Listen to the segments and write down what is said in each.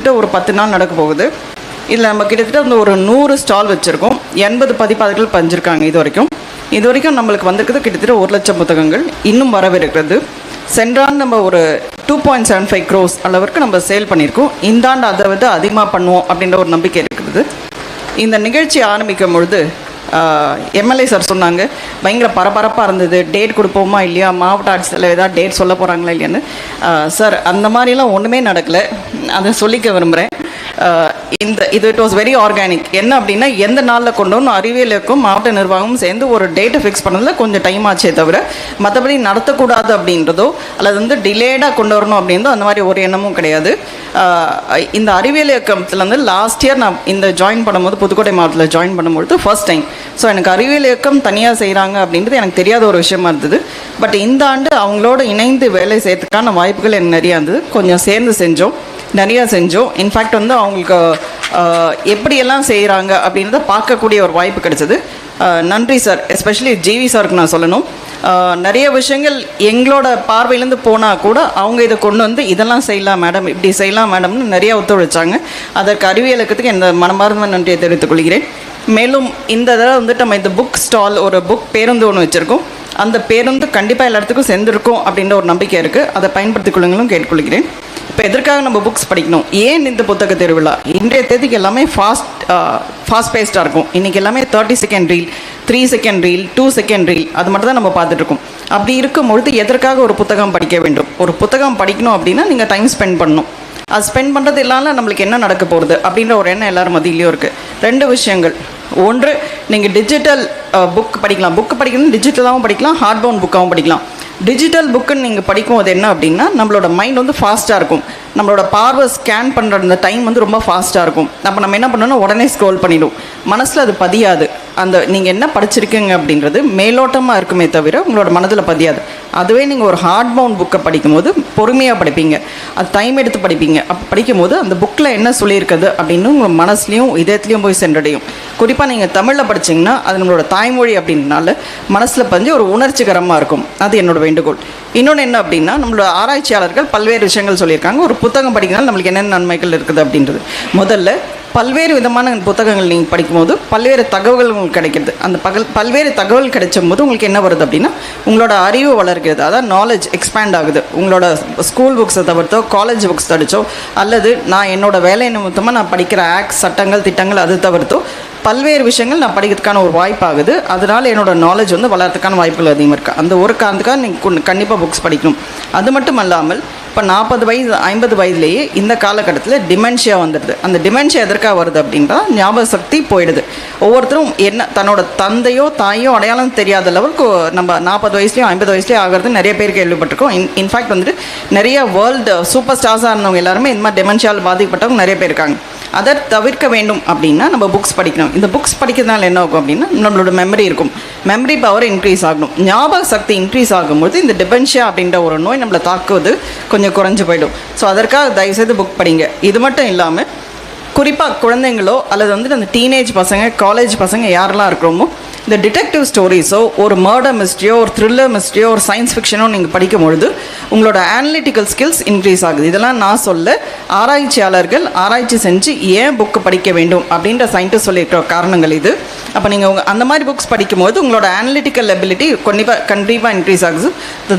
கிட்டத்தட்ட ஒரு பத்து நாள் நடக்க போகுது. இதில் நம்ம கிட்டத்தட்ட வந்து ஒரு நூறு ஸ்டால் வச்சுருக்கோம். எண்பது பதிப்பாளர்கள் பஞ்சிருக்காங்க இது வரைக்கும். இது வரைக்கும் நம்மளுக்கு வந்திருக்கிறது கிட்டத்தட்ட ஒரு லட்சம் புத்தகங்கள். இன்னும் வரவிருக்கிறது. சென்றாண்டு நம்ம ஒரு two point seven five crores அளவிற்கு நம்ம சேல் பண்ணியிருக்கோம். இந்த ஆண்டு அதை விட அதிகமாக பண்ணுவோம் அப்படின்ற ஒரு நம்பிக்கை இருக்கிறது. இந்த நிகழ்ச்சி ஆரம்பிக்கும் பொழுது எம்எல்ஏ சார் சொன்னாங்க பயங்கர பரபரப்பாக இருந்தது. டேட் கொடுப்போமா இல்லையா? மாவட்ட ஆட்சியில் ஏதாவது டேட் சொல்ல போகிறாங்களா இல்லையான்னு. சார் அந்த மாதிரிலாம் ஒன்றுமே நடக்கலை. அதை சொல்லிக்க விரும்புகிறேன் இந்த இது இட் வாஸ் வெரி ஆர்கானிக் என்ன அப்படின்னா எந்த நாளில் கொண்டு வரணும் அறிவியலுக்கும் மாவட்ட நிர்வாகமும் சேர்ந்து ஒரு டேட்டை ஃபிக்ஸ் பண்ணதில் கொஞ்சம் டைம் ஆச்சே தவிர மற்றபடி நடத்தக்கூடாது அப்படின்றதோ அல்லது வந்து டிலேடாக கொண்டு வரணும் அப்படின்றதோ அந்த மாதிரி ஒரு எண்ணமும் கிடையாது. இந்த அறிவியல் இயக்கத்தில் வந்து லாஸ்ட் இயர் நான் இந்த ஜாயின் பண்ணும்போது புதுக்கோட்டை மாவட்டத்தில் ஜாயின் பண்ணும்பொழுது ஃபர்ஸ்ட் டைம் ஸோ எனக்கு அறிவியல் இயக்கம் தனியாக செய்கிறாங்க அப்படின்றது எனக்கு தெரியாத ஒரு விஷயமா இருந்தது. பட் இந்த ஆண்டு அவங்களோட இணைந்து வேலை செய்யறதுக்கான வாய்ப்புகள் எனக்கு நிறையா இருந்தது. கொஞ்சம் சேர்ந்து செஞ்சோம். நிறையா செஞ்சோம். இன்ஃபேக்ட் வந்து அவங்களுக்கு எப்படியெல்லாம் செய்கிறாங்க அப்படின்றத பார்க்கக்கூடிய ஒரு வாய்ப்பு கிடைச்சது. நன்றி சார் எஸ்பெஷலி ஜிவி சாருக்கு நான் சொல்லணும். நிறைய விஷயங்கள் எங்களோட பார்வையிலேருந்து போனால் கூட அவங்க இதை கொண்டு வந்து இதெல்லாம் செய்யலாம் மேடம் இப்படி செய்யலாம் மேடம்னு நிறையா ஒத்துழைச்சாங்க. அதற்கு அறிவியலக்கத்துக்கு இந்த மனமார்ந்த நன்றியை தெரிவித்துக் கொள்கிறேன். மேலும் இந்த தடவை வந்துட்டு நம்ம இந்த புக் ஸ்டால் ஒரு புக் பேருந்து ஒன்று வச்சுருக்கோம். அந்த பேருந்து கண்டிப்பாக எல்லா இடத்துக்கும் சேர்ந்துருக்கும் அப்படின்ற ஒரு நம்பிக்கை இருக்குது அதை பயன்படுத்திக் கொள்ளுங்களும் கேட்டுக்கொள்கிறேன். இப்போ எதற்காக நம்ம புக்ஸ் படிக்கணும்? ஏன் இந்த புத்தக திருவிழா? இன்றைய தேதிக்கு எல்லாமே ஃபாஸ்ட் ஃபாஸ்ட் பேஸ்டாக இருக்கும். இன்றைக்கி எல்லாமே thirty second reel three second reel two second reel அது மட்டும் தான் நம்ம பார்த்துட்டு இருக்கோம். அப்படி இருக்கும்பொழுது எதற்காக ஒரு புத்தகம் படிக்க வேண்டும்? ஒரு புத்தகம் படிக்கணும் அப்படின்னா நீங்கள் டைம் ஸ்பெண்ட் பண்ணணும். அது ஸ்பெண்ட் பண்ணுறது இல்லாமல் நம்மளுக்கு என்ன நடக்க போகுது அப்படின்ற ஒரு எண்ணம் எல்லோரும் மதியிலையும் இருக்குது ரெண்டு விஷயங்கள். ஒன்று நீங்கள் டிஜிட்டல் புக் படிக்கலாம். புக் படிக்கணும் டிஜிட்டலாகவும் படிக்கலாம் ஹார்ட் பவுண்ட் புக்காகவும் படிக்கலாம். டிஜிட்டல் புக்குன்னு நீங்கள் படிக்கும் அது என்ன அப்படின்னா நம்மளோட மைண்ட் வந்து ஃபாஸ்ட்டாக இருக்கும். நம்மளோட பார்வை ஸ்கேன் பண்ணுற அந்த டைம் வந்து ரொம்ப ஃபாஸ்ட்டாக இருக்கும். அப்போ நம்ம என்ன பண்ணணும் உடனே ஸ்க்ரோல் பண்ணிடும். மனசில் அது பதியாது. அந்த நீங்கள் என்ன படிச்சிருக்கீங்க அப்படின்றது மேலோட்டமாக இருக்குமே தவிர உங்களோட மனதில் பதியாது. அதுவே நீங்கள் ஒரு ஹார்ட் பவுண்ட் புக்கை படிக்கும்போது பொறுமையாக படிப்பீங்க. அது டைம் எடுத்து படிப்பீங்க. அப்போ படிக்கும்போது அந்த புக்கில் என்ன சொல்லியிருக்குது அப்படின்னு உங்கள் மனசுலேயும் இதயத்துலேயும் போய் சென்றடையும். குறிப்பாக நீங்கள் தமிழில் படிச்சீங்கன்னா அது நம்மளோட தாய்மொழி அப்படின்னால மனசில் பதிஞ்சு ஒரு உணர்ச்சிகரமாக இருக்கும். அது என்னோட வேண்டுகோள். இன்னொன்று என்ன அப்படின்னா நம்மளோட ஆராய்ச்சியாளர்கள் பல்வேறு விஷயங்கள் சொல்லியிருக்காங்க. ஒரு புத்தகம் படிக்கிறதுனால நம்மளுக்கு என்னென்ன நன்மைகள் இருக்குது அப்படின்றது. முதல்ல பல்வேறு விதமான புத்தகங்கள் நீங்கள் படிக்கும்போது பல்வேறு தகவல்கள் உங்களுக்கு கிடைக்கிறது. அந்த பகல் பல்வேறு தகவல் கிடைச்சும் போது உங்களுக்கு என்ன வருது அப்படின்னா உங்களோட அறிவு வளர்கிறது. அதாவது நாலேஜ் எக்ஸ்பேண்ட் ஆகுது. உங்களோட ஸ்கூல் புக்ஸை தவிர்த்தோ காலேஜ் புக்ஸ் படித்தோ அல்லது நான் என்னோட வேலை நிமித்தமாக நான் படிக்கிற ஆக்ட் சட்டங்கள் திட்டங்கள் அது தவிர்த்தோ பல்வேறு விஷயங்கள் நான் படிக்கிறதுக்கான ஒரு வாய்ப்பாகுது. அதனால் என்னோட நாலேஜ் வந்து வளர்கிறதுக்கான வாய்ப்புகள் அதிகமாக இருக்குது அந்த ஒரு காரணத்துக்காக நீங்கள் கண்டிப்பாக புக்ஸ் படிக்கணும். அது மட்டும் அல்லாமல் இப்போ நாற்பது வயது ஐம்பது வயதுலேயே இந்த காலகட்டத்தில் டிமென்ஷியா வந்துடுது. அந்த டிமென்ஷியா எதற்காக வருது அப்படின்றா ஞாபக சக்தி போயிடுது. ஒவ்வொருத்தரும் என்ன தன்னோட தந்தையோ தாயோ அடையாளம் தெரியாத லெவலுக்கு நம்ம நாற்பது வயசுலேயும் ஐம்பது வயசுலேயும் ஆகிறது நிறைய பேர் கேள்விப்பட்டிருக்கோம். இன் இன்ஃபேக்ட் வந்துட்டு நிறைய வேர்ல்டு சூப்பர் ஸ்டார்ஸாக இருந்தவங்க எல்லாருமே இந்த மாதிரி டெமென்ஷியால் பாதிக்கப்பட்டவங்க நிறைய பேர் இருக்காங்க. அதை தவிர்க்க வேண்டும் அப்படின்னா நம்ம புக்ஸ் படிக்கணும். இந்த புக்ஸ் படிக்கிறதுனால என்ன ஆகும் அப்படின்னா நம்மளோட மெமரி இருக்கும். மெமரி பவர் இன்க்ரீஸ் ஆகணும். ஞாபக சக்தி இன்க்ரீஸ் ஆகும்போது இந்த டிபென்ஷியா அப்படின்ற ஒரு நோய் நம்மளை தாக்குவது கொஞ்சம் குறைஞ்சு போயிடும். ஸோ அதற்காக தயவுசெய்து புக் படிங்க. இது மட்டும் இல்லாமல் குறிப்பாக குழந்தைங்களோ அல்லது வந்து அந்த டீனேஜ் பசங்க காலேஜ் பசங்க யாரெல்லாம் இருக்கிறோமோ இந்த டிடெக்டிவ் ஸ்டோரிஸோ ஒரு மர்டர் மிஸ்ட்ரியோ ஒரு த்ரில்லர் மிஸ்ட்ரியோ ஒரு சயின்ஸ் ஃபிக்ஷனோ நீங்கள் படிக்கும் பொழுது உங்களோட அனலிட்டிக்கல் ஸ்கில்ஸ் இன்க்ரீஸ் ஆகுது. இதெல்லாம் நான் சொல்ல ஆராய்ச்சியாளர்கள் ஆராய்ச்சி செஞ்சு ஏன் புக்கு படிக்க வேண்டும் அப்படின்ற சயின்டிஸ்ட் சொல்லியிருக்கிற காரணங்கள் இது. அப்போ நீங்கள் அந்த மாதிரி புக்ஸ் படிக்கும்போது உங்களோட அனலிட்டிக்கல் எபிலிட்டி கண்டிப்பாக கண்டிப்பாக இன்க்ரீஸ் ஆகுது.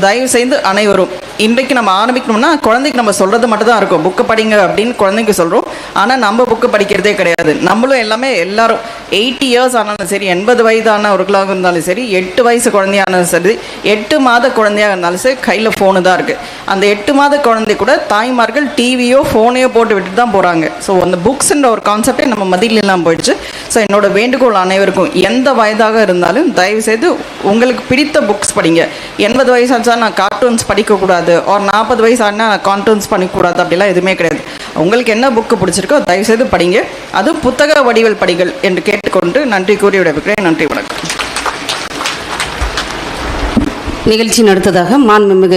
தயவு செய்து அனைவரும் இன்றைக்கு நம்ம ஆரம்பிக்கணும்னா குழந்தைக்கு நம்ம சொல்கிறது மட்டும் தான் இருக்கும். புக்கு படிங்க அப்படின்னு குழந்தைக்கு சொல்கிறோம் ஆனால் நம்ம புக்கு படிக்கிறதே கிடையாது. நம்மளும் எல்லாமே எல்லாரும் எயிட்டி இயர்ஸ் ஆனாலும் சரி எண்பது வயதானவர்களாக இருந்தாலும் சரி எட்டு வயசு குழந்தையானாலும் சரி எட்டு மாத குழந்தையாக இருந்தாலும் சரி கையில் ஃபோனு தான் இருக்குது அந்த எட்டு மாத குழந்தை கூட தாய்மார்கள் டிவியோ ஃபோனையோ போட்டு விட்டுட்டு தான் போகிறாங்க ஸோ அந்த புக்ஸுன்ற ஒரு கான்செப்டே நம்ம மதியில் இல்லாமல் போயிடுச்சு. ஸோ என்னோட வேண்டுகோள் அனைவருக்கும் எந்த வயதாக இருந்தாலும் தயவுசெய்து உங்களுக்கு பிடித்த புக்ஸ் படிங்க. எண்பது வயசு ஆச்சா நான் கார்ட்டூன்ஸ் படிக்கக்கூடாது ஒரு நாற்பது வயசு ஆனால் நான் கார்ட்டூன்ஸ் பண்ணிக்கூடாது அப்படிலாம் எதுவுமே கிடையாது. உங்களுக்கு என்ன புக்கு பிடிச்சிருக்கோ தயவுசெய்து படிங்க. அது புத்தக வடிவல் படிகள் என்று கேட்டுக்கொண்டு நன்றி கூறி விடைபெறுகிறேன். நன்றி வணக்கம். நிகழ்ச்சி நடத்ததாக மாண்புமிகு